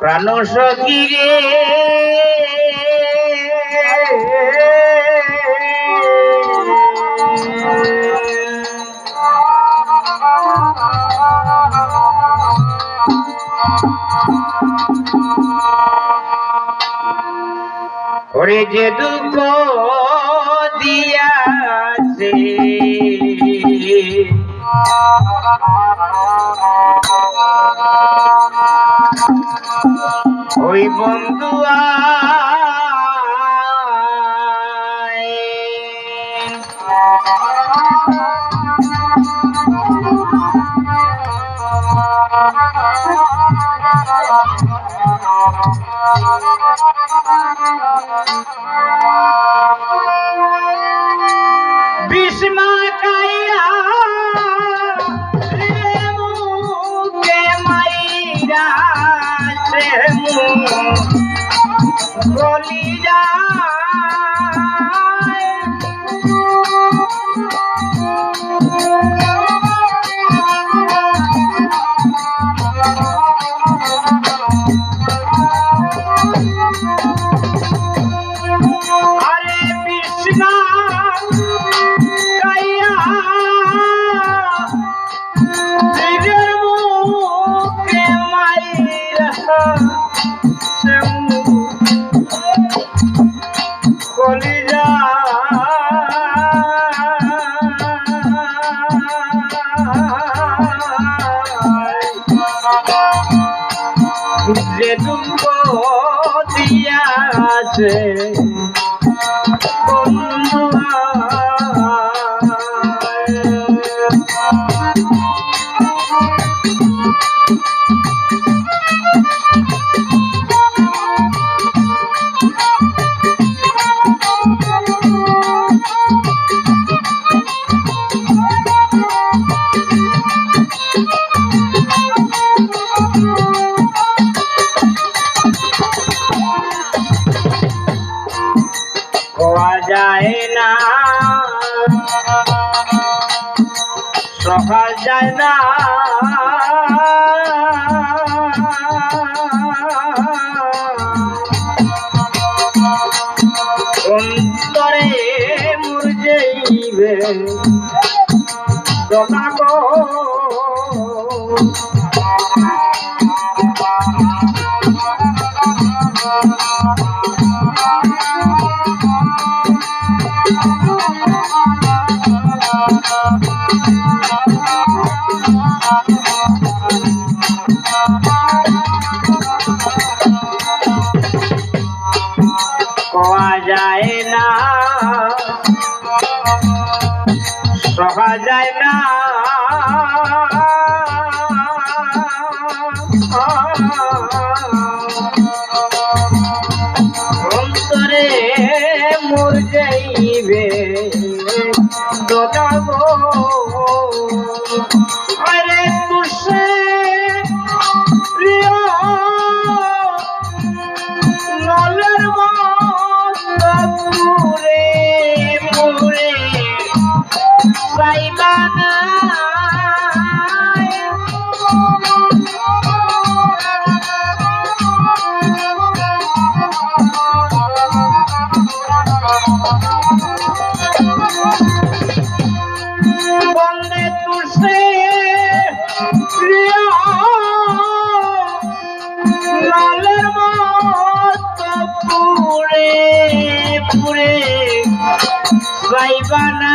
প্রাণ সকিরে যে দুঃখ দিয়াছে। ওই বন্ধু বিস্মা কাইয়া রে মুকে মাইরা সে গলি আরে দুঃখ দিয়াছে সহা যায় না। অন্তরে মুরজইবে জমাগো পাওয়া Thank you. লালের মত পুরে পুরে সাইবানা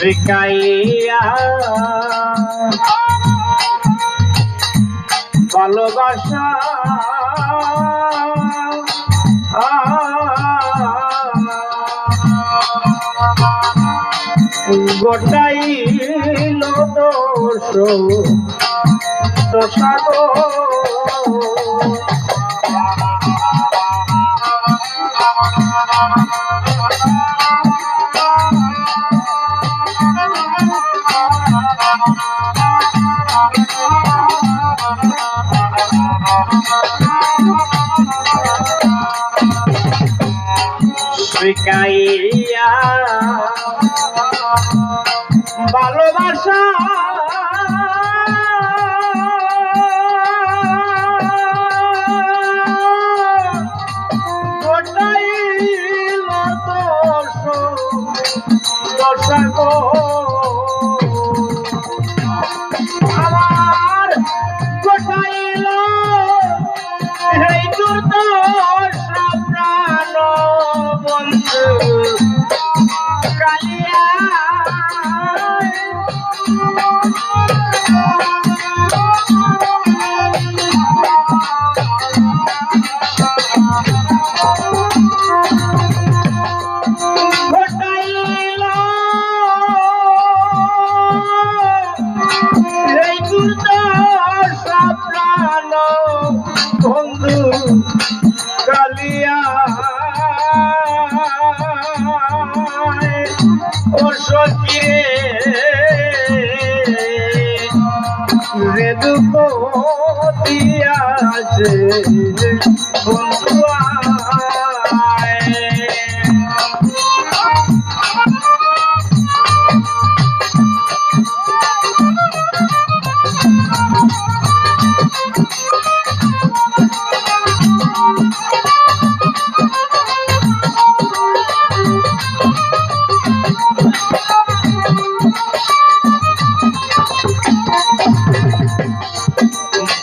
শিখাইয়া ভালোবাসা গোটাইল দোষ দোষাগো শিখাইয়া ভালোবাসা দুর্দশা বন্ধু কালিয়া রে দুঃখ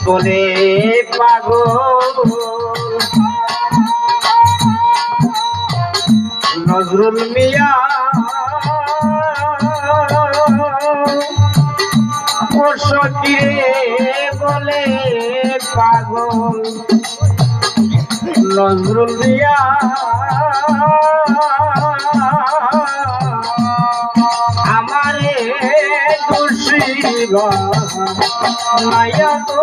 বলে পাগল। নজরুল মিয়া সকিরে বলে পাগল। নজরুল মিয়া দুষিবা মায়া গো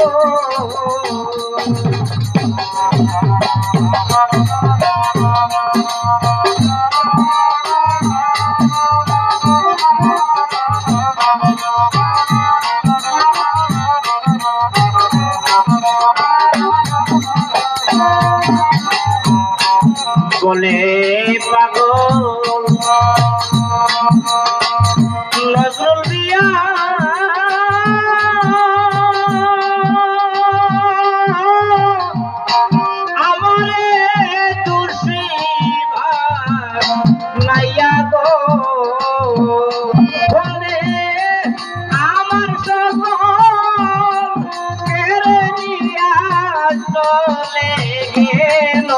চলে গেল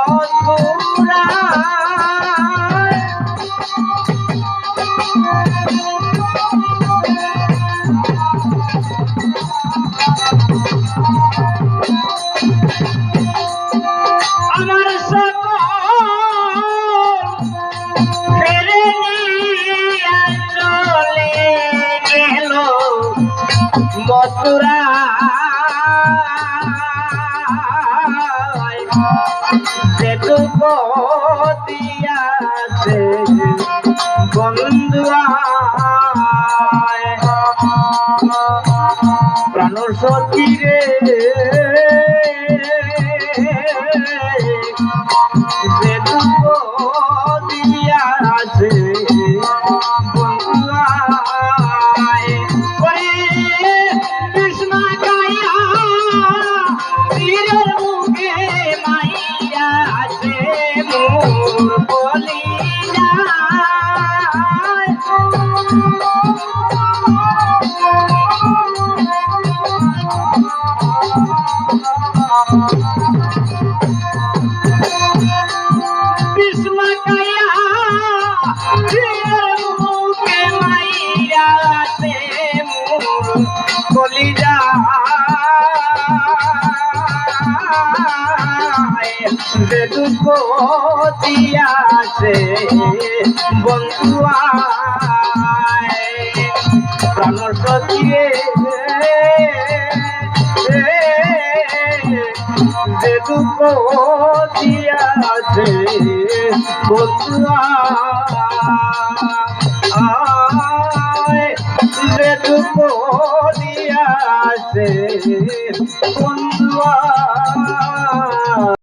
অধুরা আমার চলে গেল মথুরা প্রাণ সতী রে। কৃষ্ণ গায়া আছে বন্ধুয়ায় প্রাণর প্রতিয়ে যে দুঃখ দিয়াছে বন্ধুয়া